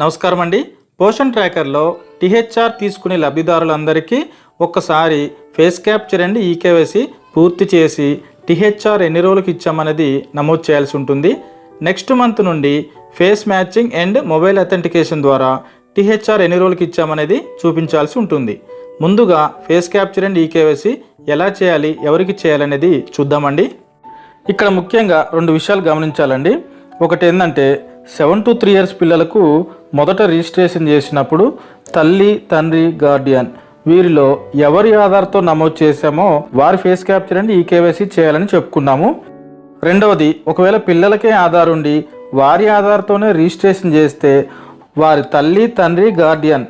నమస్కారం అండి పోషన్ ట్రాకర్లో టిహెచ్ఆర్ తీసుకునే లబ్ధిదారులందరికీ ఒక్కసారి ఫేస్ క్యాప్చర్ అండ్ ఈకేవైసీ పూర్తి చేసి టీహెచ్ఆర్ ఎన్ని రోజులకు ఇచ్చామనేది నమోదు చేయాల్సి ఉంటుంది. నెక్స్ట్ మంత్ నుండి face matching and mobile authentication ద్వారా టీహెచ్ఆర్ ఎన్ని రోజులకు ఇచ్చామనేది చూపించాల్సి ఉంటుంది. ముందుగా ఫేస్ క్యాప్చర్ అండ్ ఈకేవైసీ ఎలా చేయాలి ఎవరికి చేయాలనేది చూద్దామండి. ఇక్కడ ముఖ్యంగా రెండు విషయాలు గమనించాలండి. ఒకటి ఏంటంటే సెవెన్ టు త్రీ ఇయర్స్ పిల్లలకు మొదట రిజిస్ట్రేషన్ చేసినప్పుడు తల్లి తండ్రి గార్డియన్ వీరిలో ఎవరి ఆధార్తో నమోదు చేశామో వారి ఫేస్ క్యాప్చర్ అండ్ ఈకేవైసీ చేయాలని చెప్పుకున్నాము. రెండవది ఒకవేళ పిల్లలకే ఆధార్ ఉండి వారి ఆధార్తోనే రిజిస్ట్రేషన్ చేస్తే వారి తల్లి తండ్రి గార్డియన్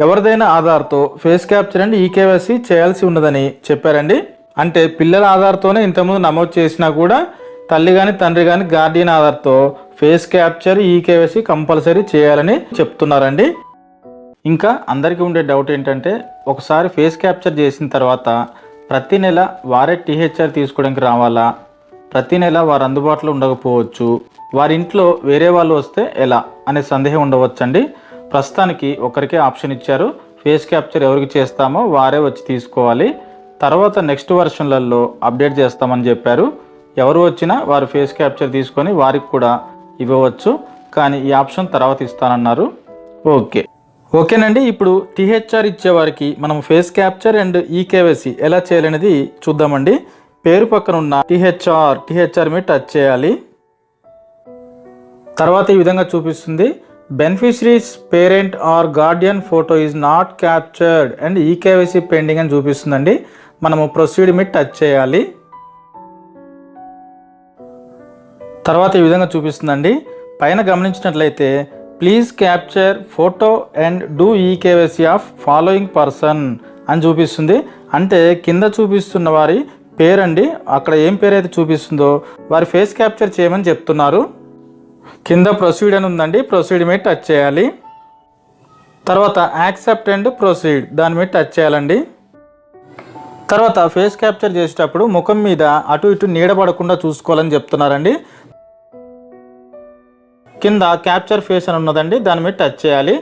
ఎవరిదైనా ఆధార్తో ఫేస్ క్యాప్చర్ అండ్ ఈకేవైసీ చేయాల్సి ఉన్నదని చెప్పారండి. అంటే పిల్లల ఆధార్తోనే ఇంతకుముందు నమోదు చేసినా కూడా తల్లి కానీ తండ్రి కానీ గార్డియన్ ఆధార్తో face capture e KYC compulsory చేయాలని చెప్తున్నారండి. ఇంకా అందరికీ ఉండే డౌట్ ఏంటంటే ఒకసారి ఫేస్ క్యాప్చర్ చేసిన తర్వాత ప్రతి నెల వారే టీహెచ్ఆర్ తీసుకోవడానికి రావాలా? ప్రతి నెల వారు అందుబాటులో ఉండకపోవచ్చు. వారి ఇంట్లో వేరే వాళ్ళు వస్తే ఎలా అనే సందేహం ఉండవచ్చండి. ప్రస్తుతానికి ఒకరికే ఆప్షన్ ఇచ్చారు. ఫేస్ క్యాప్చర్ ఎవరికి చేస్తామో వారే వచ్చి తీసుకోవాలి. తర్వాత నెక్స్ట్ వర్షన్లలో అప్డేట్ చేస్తామని చెప్పారు. ఎవరు వచ్చినా వారు ఫేస్ క్యాప్చర్ తీసుకొని వారికి కూడా ఇవ్వవచ్చు. కానీ ఈ ఆప్షన్ తర్వాత ఇస్తానన్నారు. ఓకే. ఓకేనండి ఇప్పుడు టీహెచ్ఆర్ ఇచ్చేవారికి మనం ఫేస్ క్యాప్చర్ అండ్ ఈకేవైసీ ఎలా చేయాలనేది చూద్దామండి. పేరు పక్కన ఉన్న టీహెచ్ఆర్ టీహెచ్ఆర్ మీద టచ్ చేయాలి. తర్వాత ఈ విధంగా చూపిస్తుంది. Beneficiaries parent or guardian photo is not captured and e KYC pending అని చూపిస్తుందండి. మనము ప్రొసీడ్ మీద టచ్ చేయాలి. తర్వాత ఈ విధంగా చూపిస్తుందండి. పైన గమనించినట్లయితే please capture photo and do e KYC of following person అని చూపిస్తుంది. అంటే కింద చూపిస్తున్న వారి పేరండి. అక్కడ ఏం పేరు అయితే చూపిస్తుందో వారి ఫేస్ క్యాప్చర్ చేయమని చెప్తున్నారు. కింద ప్రొసీడ్ అని ఉందండి. ప్రొసీడ్ మీద టచ్ చేయాలి. తర్వాత యాక్సెప్ట్ అండ్ ప్రొసీడ్ దాని మీద టచ్ చేయాలండి. తర్వాత ఫేస్ క్యాప్చర్ చేసేటప్పుడు ముఖం మీద అటు ఇటు నీడబడకుండా చూసుకోవాలని చెప్తున్నారండి. కింద క్యాప్చర్ ఫేస్ అని ఉన్నదండి దాని మీద టచ్ చేయాలి.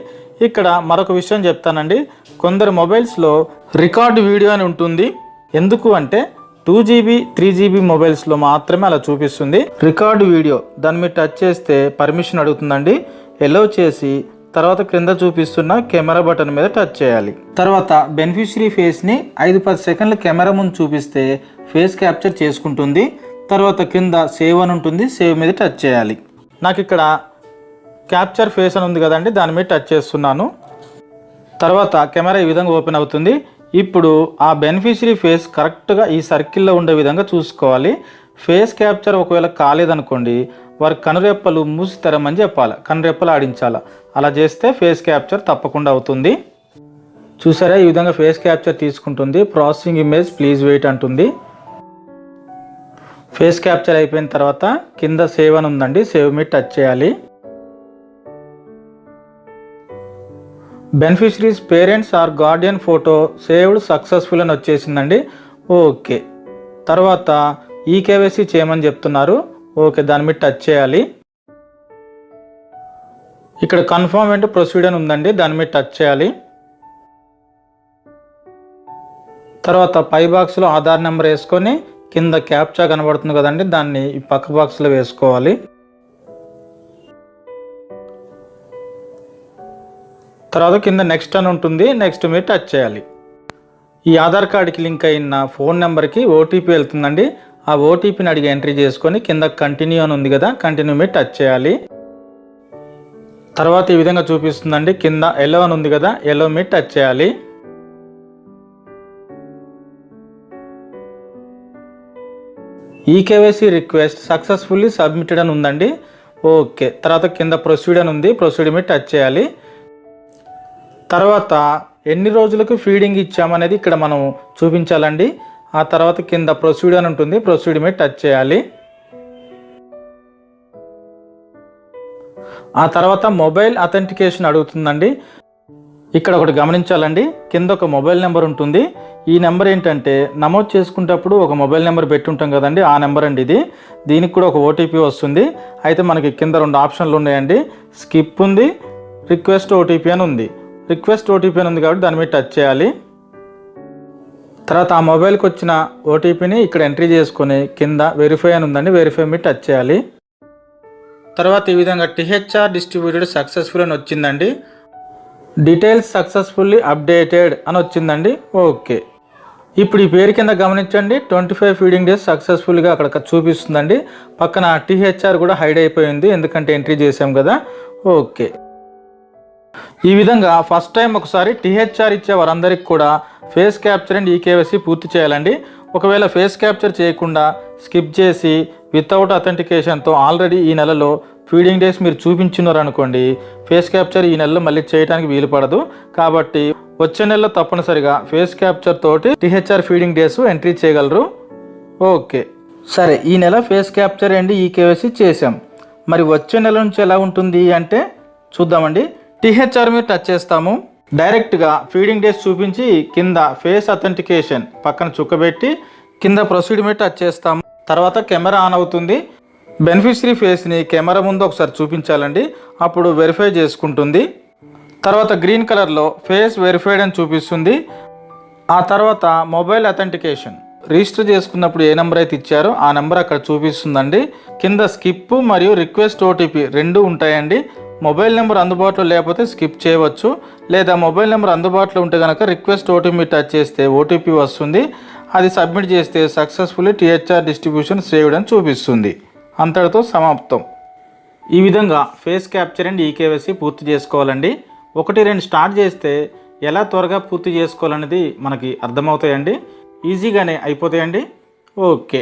ఇక్కడ మరొక విషయం చెప్తానండి. కొందరు మొబైల్స్లో రికార్డ్ వీడియో అని ఉంటుంది. ఎందుకు అంటే టూ జీబీ త్రీ జీబీ మొబైల్స్లో మాత్రమే అలా చూపిస్తుంది. రికార్డ్ వీడియో దాని మీద టచ్ చేస్తే పర్మిషన్ అడుగుతుందండి. ఎలో చేసి తర్వాత క్రింద చూపిస్తున్న కెమెరా బటన్ మీద టచ్ చేయాలి. తర్వాత బెనిఫిషరీ ఫేస్ని ఐదు పది సెకండ్ల కెమెరా ముందు చూపిస్తే ఫేస్ క్యాప్చర్ చేసుకుంటుంది. తర్వాత కింద సేవ్ అని ఉంటుంది సేవ్ మీద టచ్ చేయాలి. నాకు ఇక్కడ క్యాప్చర్ ఫేస్ అని ఉంది కదండి దాని మీద టచ్ చేస్తున్నాను. తర్వాత కెమెరా ఈ విధంగా ఓపెన్ అవుతుంది. ఇప్పుడు ఆ బెనిఫిషరీ ఫేస్ కరెక్ట్గా ఈ సర్కిల్లో ఉండే విధంగా చూసుకోవాలి. ఫేస్ క్యాప్చర్ ఒకవేళ కాలేదనుకోండి వారి కనురెప్పలు మూసి తెరమని చెప్పాలి. కనురెప్పలు ఆడించాలి. అలా చేస్తే ఫేస్ క్యాప్చర్ తప్పకుండా అవుతుంది. చూసారా ఈ విధంగా ఫేస్ క్యాప్చర్ తీసుకుంటుంది. ప్రాసెసింగ్ ఇమేజ్ ప్లీజ్ వెయిట్ అంటుంది. ఫేస్ క్యాప్చర్ అయిపోయిన తర్వాత కింద సేవ్ అని ఉందండి. సేవ్ మీద టచ్ చేయాలి. Beneficiaries parents or guardian photo saved successful అని వచ్చేసిందండి. ఓకే. తర్వాత ఈ కేవైసీ చేయమని చెప్తున్నారు. ఓకే దాని మీద టచ్ చేయాలి. ఇక్కడ కన్ఫర్మ్ అండ్ ప్రొసీడ్ అని ఉందండి. దాని మీద టచ్ చేయాలి. తర్వాత పై బాక్స్లో ఆధార్ నెంబర్ వేసుకొని కింద క్యాప్చా కనబడుతుంది కదండి దాన్ని ఈ పక్క బాక్స్లో వేసుకోవాలి. తర్వాత కింద నెక్స్ట్ అని ఉంటుంది. నెక్స్ట్ మీరు టచ్ చేయాలి. ఈ ఆధార్ కార్డుకి లింక్ అయిన ఫోన్ నెంబర్కి ఓటీపీ వెళ్తుందండి. ఆ ఓటీపీని అడిగి ఎంట్రీ చేసుకొని కింద కంటిన్యూ అని ఉంది కదా కంటిన్యూ మీద టచ్ చేయాలి. తర్వాత ఈ విధంగా చూపిస్తుందండి. కింద ఎల్లో అని ఉంది కదా ఎల్లో మీద టచ్ చేయాలి. ఈకేవైసీ రిక్వెస్ట్ సక్సెస్ఫుల్లీ సబ్మిటెడ్ అని ఉందండి. ఓకే తర్వాత కింద ప్రొసీడ్ అని ఉంది. ప్రొసీడ్ మీద టచ్ చేయాలి. తర్వాత ఎన్ని రోజులకు ఫీడింగ్ ఇచ్చామనేది ఇక్కడ మనం చూపించాలండి. ఆ తర్వాత కింద ప్రొసీడ్ అని ఉంటుంది. ప్రొసీడ్ మీద టచ్ చేయాలి. ఆ తర్వాత మొబైల్ అథెంటికేషన్ అడుగుతుందండి. ఇక్కడ ఒకటి గమనించాలండి. కింద ఒక మొబైల్ నెంబర్ ఉంటుంది. ఈ నెంబర్ ఏంటంటే నమోదు చేసుకునేటప్పుడు ఒక మొబైల్ నెంబర్ పెట్టుంటాం కదండి. ఆ నెంబర్ అండి ఇది. దీనికి కూడా ఒక ఓటీపీ వస్తుంది. అయితే మనకి కింద రెండు ఆప్షన్లు ఉన్నాయండి. స్కిప్ ఉంది రిక్వెస్ట్ ఓటీపీ అని ఉంది. రిక్వెస్ట్ ఓటీపీ అని ఉంది కాబట్టి దాని మీద టచ్ చేయాలి. తర్వాత ఆ మొబైల్కి వచ్చిన ఓటీపీని ఇక్కడ ఎంట్రీ చేసుకొని కింద వెరిఫై అని ఉందండి వెరిఫై మీద టచ్ చేయాలి. తర్వాత ఈ విధంగా టిహెచ్ఆర్ డిస్ట్రిబ్యూటెడ్ సక్సెస్ఫుల్ అని వచ్చిందండి. డీటెయిల్స్ సక్సెస్ఫుల్లీ అప్డేటెడ్ అని వచ్చిందండి. ఓకే. ఇప్పుడు ఈ పేరు కింద గమనించండి ట్వంటీ ఫైవ్ ఫీడింగ్ డేస్ సక్సెస్ఫుల్గా అక్కడ చూపిస్తుందండి. పక్కన టీహెచ్ఆర్ కూడా హైడ్ అయిపోయింది ఎందుకంటే ఎంట్రీ చేసాం కదా. ఓకే. ఈ విధంగా ఫస్ట్ టైం ఒకసారి టీహెచ్ఆర్ ఇచ్చే వారందరికీ కూడా ఫేస్ క్యాప్చర్ అండ్ ఈకేవైసీ పూర్తి చేయాలండి. ఒకవేళ ఫేస్ క్యాప్చర్ చేయకుండా స్కిప్ చేసి వితౌట్ అథెంటికేషన్తో ఆల్రెడీ ఈ నెలలో ఫీడింగ్ డేస్ మీరు చూపించున్నారు అనుకోండి ఫేస్ క్యాప్చర్ ఈ నెలలో మళ్ళీ చేయడానికి వీలు పడదు. కాబట్టి వచ్చే నెలలో తప్పనిసరిగా ఫేస్ క్యాప్చర్ తోటి టీహెచ్ఆర్ ఫీడింగ్ డేస్ ఎంట్రీ చేయగలరు. ఓకే. సరే ఈ నెల face capture and e KYC చేసాం మరి వచ్చే నెల నుంచి ఎలా ఉంటుంది అంటే చూద్దామండి. టీహెచ్ఆర్ మీద టచ్ చేస్తాము. డైరెక్ట్గా ఫీడింగ్ డేస్ చూపించి కింద ఫేస్ అథెంటికేషన్ పక్కన చుక్కబెట్టి కింద ప్రొసీడ్ మీద టచ్ చేస్తాము. తర్వాత కెమెరా ఆన్ అవుతుంది. బెనిఫిషరీ ఫేస్ని కెమెరా ముందు ఒకసారి చూపించాలండి. అప్పుడు వెరిఫై చేసుకుంటుంది. తర్వాత గ్రీన్ కలర్లో ఫేస్ వెరిఫైడ్ అని చూపిస్తుంది. ఆ తర్వాత మొబైల్ అథెంటికేషన్. రిజిస్టర్ చేసుకున్నప్పుడు ఏ నెంబర్ అయితే ఇచ్చారో ఆ నెంబర్ అక్కడ చూపిస్తుందండి. కింద స్కిప్ మరియు రిక్వెస్ట్ ఓటీపీ రెండు ఉంటాయండి. మొబైల్ నెంబర్ అందుబాటులో లేకపోతే స్కిప్ చేయవచ్చు. లేదా మొబైల్ నెంబర్ అందుబాటులో ఉంటే కనుక రిక్వెస్ట్ ఓటీపీ టచ్ చేస్తే ఓటీపీ వస్తుంది. అది సబ్మిట్ చేస్తే సక్సెస్ఫుల్లీ టీహెచ్ఆర్ డిస్ట్రిబ్యూషన్ సేవ్డ్ అని చూపిస్తుంది. అంతటితో సమాప్తం. ఈ విధంగా ఫేస్ క్యాప్చర్ అండ్ ఈకేవైసీ పూర్తి చేసుకోవాలండి. ఒకటి రెండు స్టార్ట్ చేస్తే ఎలా త్వరగా పూర్తి చేసుకోవాలనేది మనకి అర్థమవుతాయండి. ఈజీగానే అయిపోతాయండి. ఓకే.